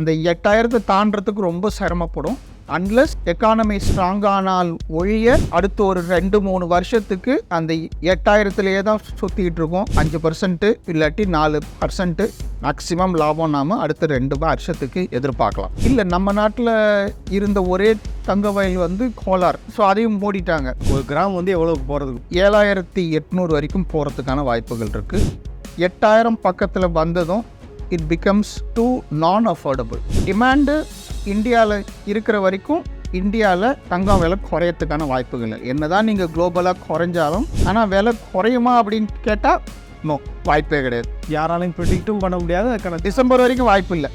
அந்த எட்டாயிரத்தை தாண்டறதுக்கு ரொம்ப சிரமப்படும். அன்லஸ் எக்கானமி ஸ்ட்ராங் ஆனால் ஒழிய அடுத்த ஒரு ரெண்டு மூணு வருஷத்துக்கு அந்த எட்டாயிரத்துலேயே தான் சுற்றிக்கிட்டு இருக்கோம். அஞ்சு பர்சன்ட்டு இல்லாட்டி நாலு பர்சன்ட்டு மேக்ஸிமம் லாபம் நாம அடுத்த ரெண்டு வருஷத்துக்கு எதிர்பார்க்கலாம். இல்லை நம்ம நாட்டில் இருந்த ஒரே தங்க வயல் வந்து கோலார் ஸோ அதையும் மூடிட்டாங்க. ஒரு கிராம் வந்து எவ்வளோக்கு போகிறதுக்கு ஏழாயிரத்தி எட்நூறு வரைக்கும் போகிறதுக்கான வாய்ப்புகள் இருக்குது எட்டாயிரம் பக்கத்தில் வந்ததும் it becomes too non affordable demand இந்தியாவில் இருக்கிற வரைக்கும் இந்தியாவில் தங்கம் விலை குறையறதுக்கான வாய்ப்புகள் இல்லை. என்னதான் நீங்கள் குளோபலாக குறைஞ்சாலும் ஆனால் விலை குறையுமா அப்படின்னு கேட்டால் நோ வாய்ப்பே கிடையாது. யாராலையும் ப்ரிடிக்ட்டும் பண்ண முடியாது அதுக்கான டிசம்பர் வரைக்கும் வாய்ப்பு இல்லை.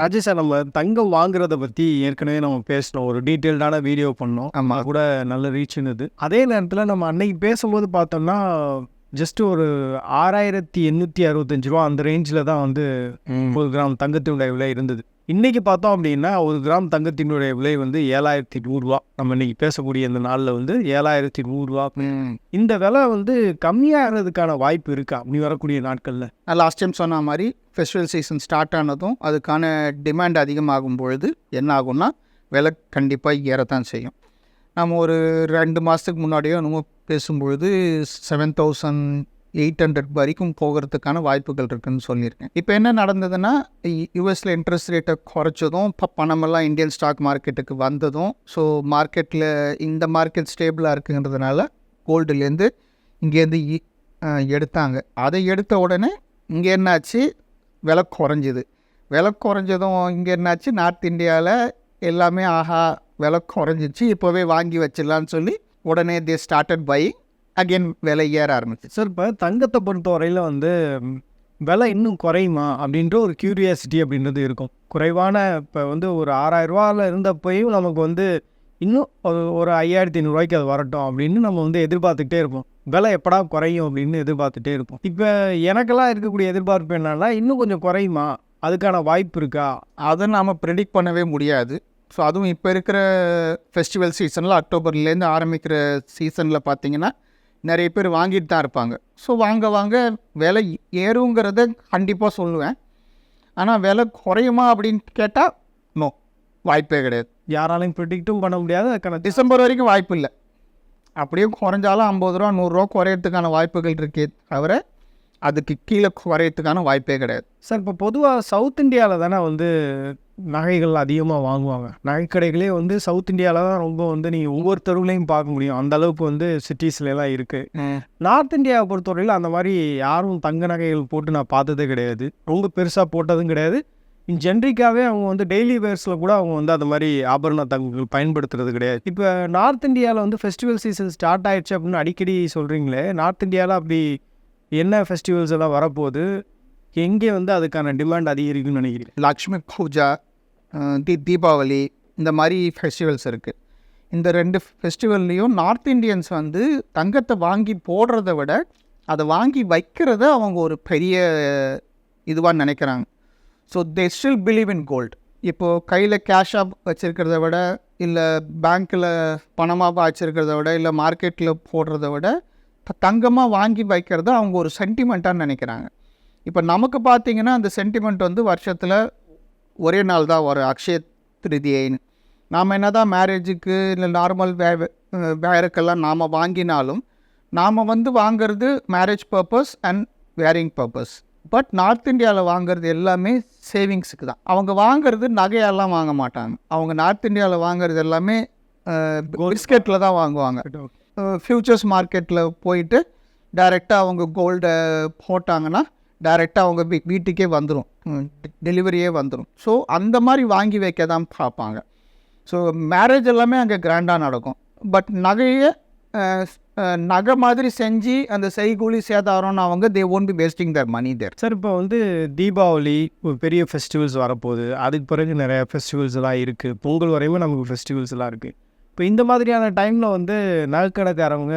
ராஜேஷ் நம்ம தங்கம் வாங்குறத பற்றி ஏற்கனவே நம்ம பேசினோம். ஒரு டீட்டெயில்டான வீடியோ பண்ணோம். ஆமாம் அது கூட நல்ல ரீச் இருந்தது. அதே நேரத்தில் நம்ம அன்னைக்கு பேசும்போது பார்த்தோம்னா ஜஸ்ட் ஒரு ஆறாயிரத்தி எண்ணூற்றி அறுபத்தஞ்சு ரூபா அந்த ரேஞ்சில் தான் வந்து ஒரு கிராம் தங்கத்தினுடைய விலை இருந்தது. இன்னைக்கு பார்த்தோம் அப்படின்னா ஒரு கிராம் தங்கத்தினுடைய விலை வந்து ஏழாயிரத்தி நூறுரூவா நம்ம இன்னைக்கு பேசக்கூடிய இந்த நாளில் வந்து ஏழாயிரத்தி நூறுரூவா இந்த விலை வந்து கம்மியாகிறதுக்கான வாய்ப்பு இருக்கா? நீ வரக்கூடிய நாட்களில். நான் லாஸ்ட் டைம் சொன்ன மாதிரி ஃபெஸ்டிவல் சீசன் ஸ்டார்ட் ஆனதும் அதுக்கான டிமாண்ட் அதிகமாகும் பொழுது என்ன ஆகும்னா விலை கண்டிப்பாக ஏறத்தான் செய்யும். நம்ம ஒரு ரெண்டு மாதத்துக்கு முன்னாடியோ நம்ம பேசும்பொழுது செவன் தௌசண்ட் எயிட் ஹண்ட்ரட் வரைக்கும் போகிறதுக்கான வாய்ப்புகள் இருக்குதுன்னு சொல்லியிருக்கேன். இப்போ என்ன நடந்ததுன்னா யூஎஸில் இன்ட்ரெஸ்ட் ரேட்டை குறைச்சதும் இப்போ பணமெல்லாம் இந்தியன் ஸ்டாக் மார்க்கெட்டுக்கு வந்ததும் ஸோ மார்க்கெட்டில் இந்த மார்க்கெட் ஸ்டேபிளாக இருக்குங்கிறதுனால கோல்டுலேருந்து இங்கேருந்து இ- எடுத்தாங்க. அதை எடுத்த உடனே இங்கே என்னாச்சு? விலை குறைஞ்சிது. விலை குறைஞ்சதும் இங்கே என்னாச்சு? நார்த் இந்தியாவில் எல்லாமே ஆஹா விலை குறைஞ்சிச்சு இப்போவே வாங்கி வச்சிடலான்னு சொல்லி உடனே தே ஸ்டார்டட் பை அகைன் விலை ஏற ஆரம்பிச்சு. சார் இப்போ தங்கத்தை பொறுத்த வரையில் வந்து விலை இன்னும் குறையுமா அப்படின்ற ஒரு கியூரியாசிட்டி அப்படின்றது இருக்கும். குறைவான இப்போ வந்து ஒரு ஆறாயிரம் ரூபாயில் இருந்தப்பையும் நமக்கு வந்து இன்னும் ஒரு ஒரு ஐயாயிரத்தி ஐநூறுரூவாய்க்கு அது வரட்டும் அப்படின்னு நம்ம வந்து எதிர்பார்த்துக்கிட்டே இருப்போம். விலை எப்படா குறையும் அப்படின்னு எதிர்பார்த்துட்டே இருப்போம். இப்போ எனக்கெல்லாம் இருக்கக்கூடிய எதிர்பார்ப்பு என்னன்னா இன்னும் கொஞ்சம் குறையுமா? அதுக்கான வாய்ப்பு இருக்கா? அதை நாம் ப்ரெடிக்ட் பண்ணவே முடியாது. ஸோ அதுவும் இப்போ இருக்கிற ஃபெஸ்டிவல் சீசனில் அக்டோபர்லேருந்து ஆரம்பிக்கிற சீசனில் பார்த்தீங்கன்னா நிறைய பேர் வாங்கிட்டு தான் இருப்பாங்க. ஸோ வாங்க வாங்க விலை ஏறுங்கிறத கண்டிப்பாக சொல்லுவேன். ஆனால் விலை குறையுமா அப்படின்னு கேட்டால் நோ வாய்ப்பே கிடையாது. யாராலையும் ப்ரிடிக்ட்டும் பண்ண முடியாது அதுக்கான டிசம்பர் வரைக்கும் வாய்ப்பு இல்லை. அப்படியே குறைஞ்சாலும் ஐம்பது ரூபா நூறுரூவா குறையறதுக்கான வாய்ப்புகள் இருக்கே தவிர அதுக்கு கீழே குறையறதுக்கான வாய்ப்பே கிடையாது. சார் இப்போ பொதுவாக சவுத் இந்தியாவில் தானே வந்து நகைகள் அதிகமாக வாங்குவாங்க. நகைக்கடைகளே வந்து சவுத் இந்தியாவில் தான் ரொம்ப வந்து நீங்கள் ஒவ்வொரு தெருவுலையும் பார்க்க முடியும். அந்த அளவுக்கு வந்து சிட்டிஸ்ல எல்லாம் இருக்குது நார்த் இந்தியாவை பொறுத்தவரையில் அந்த மாதிரி யாரும் தங்க நகைகள் போட்டு நான் பார்த்ததே கிடையாது. ரொம்ப பெருசாக போட்டதும் கிடையாது. இன் ஜென்ரிக்காகவே அவங்க வந்து டெய்லி வேர்ஸில் கூட அவங்க வந்து அந்த மாதிரி ஆபரண தங்கங்கள் பயன்படுத்துறது கிடையாது. இப்போ நார்த் இந்தியாவில் வந்து ஃபெஸ்டிவல் சீசன் ஸ்டார்ட் ஆயிடுச்சு அப்படின்னு அடிக்கடி சொல்கிறீங்களே நார்த் இந்தியாவில் அப்படி என்ன ஃபெஸ்டிவல்ஸ் எல்லாம் வரப்போகுது? எங்கே வந்து அதுக்கான டிமாண்ட் அதிகரிக்கும்னு நினைக்கிறீங்க? லக்ஷ்மி பூஜா தீ தீபாவளி இந்த மாதிரி ஃபெஸ்டிவல்ஸ் இருக்குது இந்த ரெண்டு ஃபெஸ்டிவல்லையும் நார்த் இந்தியன்ஸ் வந்து தங்கத்தை வாங்கி போடுறத விட அதை வாங்கி வைக்கிறத அவங்க ஒரு பெரிய இதுவாக நினைக்கிறாங்க. So they still believe in gold இப்போது கையில் கேஷாக வச்சுருக்கிறத விட இல்லை பேங்க்கில் பணமாக வச்சுருக்கிறத விட இல்லை மார்க்கெட்டில் போடுறத விட தங்கமாக வாங்கி வைக்கிறத அவங்க ஒரு சென்டிமெண்ட்டாக நினைக்கிறாங்க. இப்போ நமக்கு பார்த்தீங்கன்னா அந்த சென்டிமெண்ட் வந்து வருஷத்தில் ஒரே நாள் தான் வரும் அக்ஷய திருதியைன்னு. நாம் என்ன தான் மேரேஜுக்கு இல்லை நார்மல் வே வே- வேறுக்கெல்லாம் நாம் வாங்கினாலும் நாம் வந்து வாங்குறது marriage purpose and wearing purpose but north இந்தியாவில் வாங்குறது எல்லாமே சேவிங்ஸுக்கு தான். அவங்க வாங்குறது நகையெல்லாம் வாங்க மாட்டாங்க. அவங்க நார்த் இந்தியாவில் வாங்குறது எல்லாமே பிஸ்கெட்டில் தான் வாங்குவாங்க. ஃப்யூச்சர்ஸ் மார்க்கெட்டில் போயிட்டு டைரெக்டாக அவங்க கோல்டை போட்டாங்கன்னா டைரெக்டாக அவங்க வீ வீட்டுக்கே வந்துடும் டெலிவரியே வந்துடும் ஸோ அந்த மாதிரி வாங்கி வைக்க தான் பார்ப்பாங்க. ஸோ மேரேஜ் எல்லாமே அங்கே கிராண்டாக நடக்கும். பட் நகையை நகை மாதிரி செஞ்சு அந்த செய்கூலி சேதாரம்னு அவங்க they won't be wasting their money there sir இப்போ வந்து தீபாவளி ஒரு பெரிய ஃபெஸ்டிவல்ஸ் வரப்போகுது. அதுக்கு பிறகு நிறைய ஃபெஸ்டிவல்ஸ் எல்லாம் இருக்குது பொங்கல் வரையும் நமக்கு ஃபெஸ்டிவல்ஸ் எல்லாம் இருக்குது இப்போ இந்த மாதிரியான டைமில் வந்து நகைக்கடைக்காரவங்க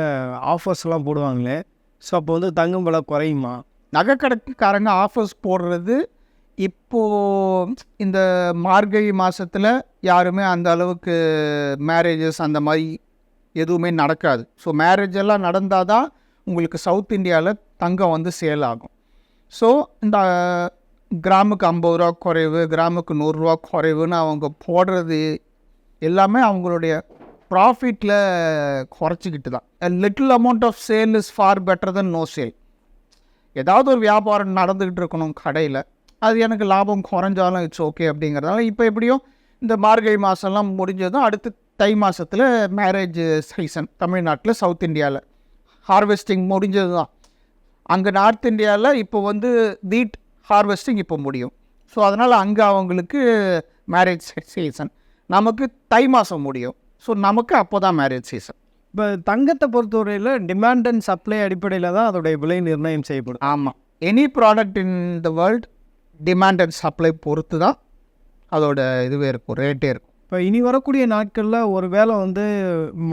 ஆஃபர்ஸ்லாம் போடுவாங்களே. ஸோ அப்போ வந்து தங்கம் விலை குறையுமா? நகைக்கடைக்காரங்க ஆஃபர்ஸ் போடுறது இப்போது இந்த மார்கழி மாதத்தில் யாருமே அந்த அளவுக்கு மேரேஜஸ் அந்த மாதிரி எதுவுமே நடக்காது. ஸோ மேரேஜ் எல்லாம் நடந்தால் தான் உங்களுக்கு சவுத் இந்தியாவில் தங்கம் வந்து சேல் ஆகும். ஸோ இந்த கிராமுக்கு ஐம்பது ரூபா குறைவு கிராமுக்கு நூறுரூவா குறைவுன்னு அவங்க போடுறது எல்லாமே அவங்களுடைய ப்ராஃபிட்டில் குறைச்சிக்கிட்டு தான். Little amount of sale is far better than no sale ஏதாவது ஒரு வியாபாரம் நடந்துக்கிட்டு இருக்கணும் கடையில். அது எனக்கு லாபம் குறைஞ்சாலும் இட்ஸ் ஓகே அப்படிங்கிறதால இப்போ எப்படியும் இந்த மார்கழி மாதம்லாம் முடிஞ்சதும் அடுத்து தை மாதத்தில் மேரேஜ் சீசன் தமிழ்நாட்டில் சவுத் இந்தியாவில் ஹார்வெஸ்டிங் முடிஞ்சது தான். அங்கே நார்த் இந்தியாவில் இப்போ வந்து வீட் ஹார்வெஸ்டிங் இப்போ முடியும். ஸோ அதனால் அங்கே அவங்களுக்கு மேரேஜ் சீசன் நமக்கு தை மாதம் முடியும். ஸோ நமக்கு அப்போ தான் மேரேஜ் சீசன் இப்போ தங்கத்தை பொறுத்தவரையில் டிமாண்ட் அண்ட் சப்ளை அடிப்படையில் தான் அதோடைய விலை நிர்ணயம் செய்யப்படும். ஆமாம் any product in the world demand and supply பொறுத்து தான் அதோட இதுவே இருக்கும் ரேட்டே இருக்கும். இப்போ இனி வரக்கூடிய நாட்களில் ஒரு வேளை வந்து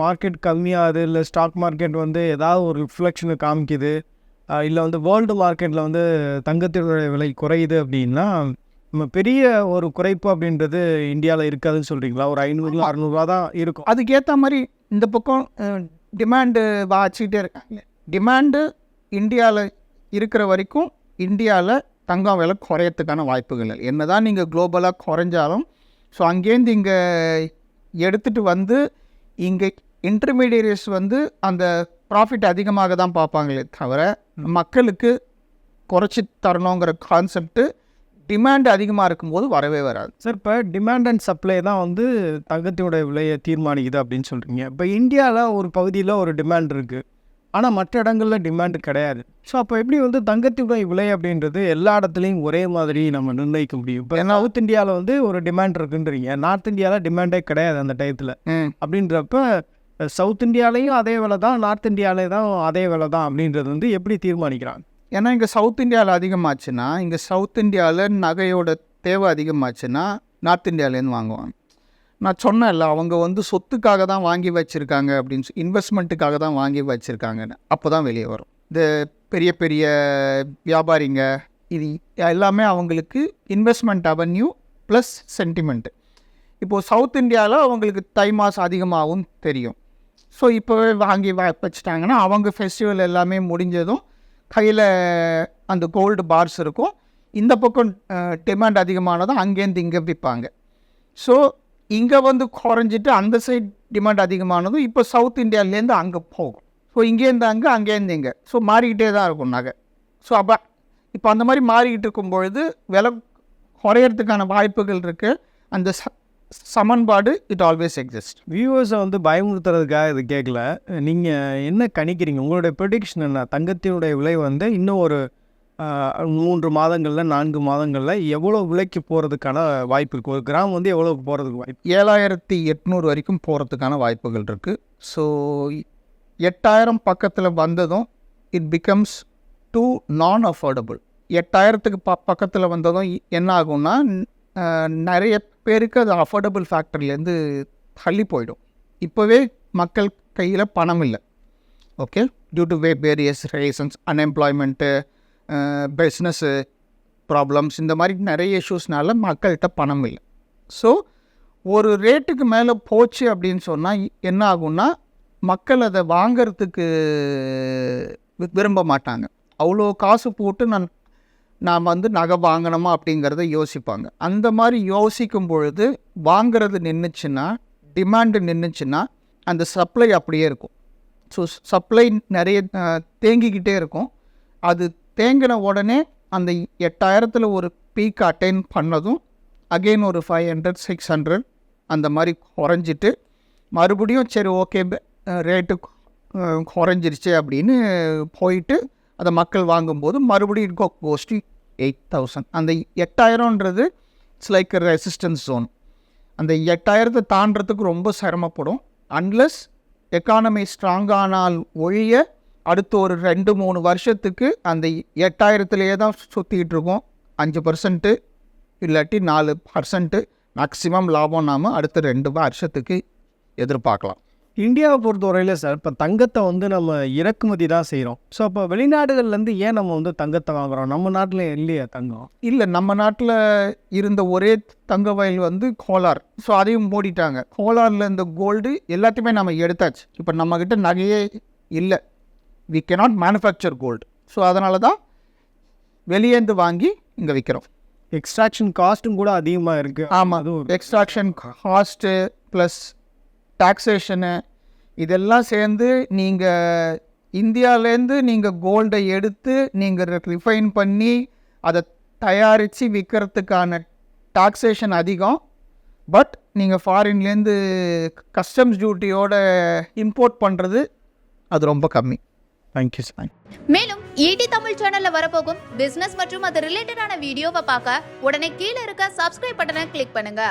மார்க்கெட் கம்மியாகுது இல்லை ஸ்டாக் மார்க்கெட் வந்து ஏதாவது ஒரு ரிஃப்ளெக்ஷனை காமிக்குது இல்லை வந்து வேர்ல்டு மார்க்கெட்டில் வந்து தங்கத்தினுடைய விலை குறையுது அப்படின்னா நம்ம பெரிய ஒரு குறைப்பு அப்படின்றது இந்தியாவில் இருக்காதுன்னு சொல்கிறீங்களா ஒரு ஐநூறு அறநூறுவா தான் இருக்கும். அதுக்கேற்ற மாதிரி இந்த பக்கம் டிமாண்டு வாச்சிக்கிட்டே இருக்காங்க டிமாண்டு இந்தியாவில் இருக்கிற வரைக்கும் இந்தியாவில் தங்கம் விலை குறையறதுக்கான வாய்ப்புகள் இல்லை. என்ன தான் நீங்கள் குளோபலாக குறைஞ்சாலும் ஸோ அங்கேருந்து இங்கே எடுத்துகிட்டு வந்து இங்கே இன்டர்மீடியட்ஸ் வந்து அந்த ப்ராஃபிட் அதிகமாக தான் பார்ப்பாங்களே தவிர மக்களுக்கு குறைச்சி தரணுங்கிற கான்செப்ட்டு டிமாண்ட் அதிகமாக இருக்கும்போது வரவே வராது. சார் இப்போ டிமாண்ட் அண்ட் சப்ளை தான் வந்து தங்கத்தினுடைய விலையை தீர்மானிக்குது அப்படின்னு சொல்கிறீங்க இப்போ இந்தியாவில் ஒரு பகுதியில் ஒரு டிமாண்ட் இருக்குது ஆனால் மற்ற இடங்களில் டிமாண்ட் கிடையாது. ஸோ அப்போ எப்படி வந்து தங்கத்தினுடைய விலை அப்படின்றது எல்லா இடத்துலையும் ஒரே மாதிரி நம்ம நிர்ணயிக்க முடியும்? இப்போ சவுத் இந்தியாவில் வந்து ஒரு டிமாண்ட் இருக்குன்றீங்க. நார்த் இந்தியாவில் டிமாண்டே கிடையாது அந்த டயத்தில். அப்படின்றப்ப சவுத் இந்தியாலையும் அதே விலை தான் நார்த் இந்தியாவிலே தான் அதே விலை தான் அப்படின்றது வந்து எப்படி தீர்மானிக்கிறாங்க? ஏன்னா இங்கே சவுத் இந்தியாவில் அதிகமாச்சுன்னா இங்கே சவுத் இந்தியாவில் நகையோட தேவை அதிகமாச்சுன்னா நார்த் இந்தியாவிலேருந்து வாங்குவாங்க. நான் சொன்னேன்ல அவங்க வந்து சொத்துக்காக தான் வாங்கி வச்சுருக்காங்க அப்படின்னு இன்வெஸ்ட்மெண்ட்டுக்காக தான் வாங்கி வச்சுருக்காங்கன்னு. அப்போ தான் வெளியே வரும். இந்த பெரிய பெரிய வியாபாரிங்க இது எல்லாமே அவங்களுக்கு இன்வெஸ்ட்மெண்ட் அவென்யூ ப்ளஸ் சென்டிமெண்ட்டு இப்போது சவுத் இந்தியாவில் அவங்களுக்கு தை மாதம் அதிகமாகவும் தெரியும். ஸோ இப்போவே வாங்கி வ வச்சுட்டாங்கன்னா அவங்க ஃபெஸ்டிவல் எல்லாமே முடிஞ்சதும் கையில் அந்த கோல்டு பார்ஸ் இருக்கும். இந்த பக்கம் டிமாண்ட் அதிகமானதும் அங்கேருந்து இங்கே விற்பாங்க ஸோ இங்கே வந்து குறைஞ்சிட்டு அந்த சைட் டிமாண்ட் அதிகமானதும் இப்போ சவுத் இந்தியாவிலேருந்து அங்கே போகும். ஸோ இங்கேருந்து அங்கே அங்கேருந்து இங்கே. ஸோ மாறிக்கிட்டே தான் இருக்கும் நகை. ஸோ அப்போ இப்போ அந்த மாதிரி மாறிக்கிட்டு இருக்கும் பொழுது விலை குறையறதுக்கான வாய்ப்புகள் இருக்குது அந்த ச சமன்பாடு இட் ஆல்வேஸ் எக்ஸிஸ்ட் வியூவர்ஸை வந்து பயமுறுத்துறதுக்காக இது கேட்கல நீங்கள் என்ன கணிக்கிறீங்க? உங்களுடைய ப்ரொடிக்ஷன் என்ன? தங்கத்தினுடைய விலை வந்து இன்னும் ஒரு மூன்று மாதங்களில் நான்கு மாதங்களில் எவ்வளோ விலைக்கு போகிறதுக்கான வாய்ப்பு இருக்குது ஒரு கிராம் வந்து எவ்வளோ போகிறதுக்கு வாய்ப்பு ஏழாயிரத்தி எட்நூறு வரைக்கும் போகிறதுக்கான வாய்ப்புகள் இருக்குது ஸோ எட்டாயிரம் பக்கத்தில் வந்ததும் it becomes too non affordable எட்டாயிரத்துக்கு ப பக்கத்தில் வந்ததும் என்ன ஆகும்னா நிறைய பேருக்கு அது அஃபோர்டபுள் ஃபேக்டர்லேருந்து தள்ளி போயிடும். இப்போவே மக்கள் கையில் பணம் இல்லை. Okay? Due to way various reasons unemployment business problems இந்த மாதிரி நிறைய இஷ்யூஸ்னால மக்கள்கிட்ட பணம் இல்லை. ஸோ ஒரு ரேட்டுக்கு மேலே போச்சு அப்படின்னு சொன்னால் என்ன ஆகும்னா மக்கள் அதை வாங்கிறதுக்கு வி- விரும்ப மாட்டாங்க. அவ்வளோ காசு போட்டு நான் நாம் வந்து நகை வாங்கணுமா அப்படிங்கிறத யோசிப்பாங்க. அந்த மாதிரி யோசிக்கும் பொழுது வாங்கிறது நின்றுச்சுன்னா டிமாண்டு நின்றுச்சுன்னா அந்த சப்ளை அப்படியே இருக்கும். ஸோ சப்ளை நிறைய தேங்கிக்கிட்டே இருக்கும். அது தேங்கின உடனே அந்த எட்டாயிரத்தில் ஒரு பீக் அட்டைன் பண்ணதும் அகெயின் ஒரு ஃபைவ் ஹண்ட்ரட் சிக்ஸ் ஹண்ட்ரட் அந்த மாதிரி குறைஞ்சிட்டு மறுபடியும் சரி ஓகே ரேட்டு குறைஞ்சிருச்சு அப்படின்னு போயிட்டு அதை மக்கள் வாங்கும்போது மறுபடியும் கோ கோஸ்டி எயிட் தௌசண்ட். அந்த எட்டாயிரம்ன்றது இட்ஸ் லைக் ரெசிஸ்டன்ஸ் ஜோன் அந்த எட்டாயிரத்தை தாண்டறதுக்கு ரொம்ப சிரமப்படும். அன்லஸ் எக்கானமி ஸ்ட்ராங்கானால் ஒழிய அடுத்த ஒரு ரெண்டு மூணு வருஷத்துக்கு அந்த எட்டாயிரத்துலேயே தான் சுற்றிக்கிட்டு இருக்கோம். அஞ்சு பர்சன்ட்டு இல்லாட்டி நாலு பர்சன்ட்டு மேக்ஸிமம் லாபம் நாம் அடுத்த ரெண்டு வருஷத்துக்கு எதிர்பார்க்கலாம். இந்தியாவை பொறுத்தவரையில் சார் இப்போ தங்கத்தை வந்து நம்ம இறக்குமதி தான் செய்கிறோம் ஸோ அப்போ வெளிநாடுகள்லேருந்து ஏன் நம்ம வந்து தங்கத்தை வாங்குறோம்? நம்ம நாட்டில் இல்லையா தங்கம்? இல்லை நம்ம நாட்டில் இருந்த ஒரே தங்க வயல் வந்து கோலார். ஸோ அதையும் மூடிட்டாங்க. கோலாரில் இந்த கோல்டு எல்லாத்தையுமே நம்ம எடுத்தாச்சு. இப்போ நம்மக்கிட்ட நகையே இல்லை. We cannot manufacture gold so அதனால தான் வெளியேந்து வாங்கி இங்கே விற்கிறோம் எக்ஸ்ட்ராக்ஷன் காஸ்ட்டும் கூட அதிகமாக இருக்குது ஆமாம் அதுவும் எக்ஸ்ட்ராக்ஷன் காஸ்ட்டு ப்ளஸ் டாக்ஸேஷனு இதெல்லாம் சேர்ந்து நீங்கள் இந்தியாவிலேருந்து நீங்கள் கோல்டை எடுத்து நீங்கள் ரிஃபைன் பண்ணி அதை தயாரித்து விற்கிறதுக்கான டாக்ஸேஷன் அதிகம். பட் நீங்கள் ஃபாரின்லேருந்து கஸ்டம்ஸ் டியூட்டியோட இம்போர்ட் பண்ணுறது அது ரொம்ப கம்மி. தேங்க்யூ சார் மேலும் ஈடி தமிழ் சேனல்ல வரப்போகும் பிசினஸ் மற்றும் அது ரிலேட்டடான வீடியோவை பார்க்க உடனே கீழே இருக்க சப்ஸ்கிரைப் பட்டனை கிளிக் பண்ணுங்க.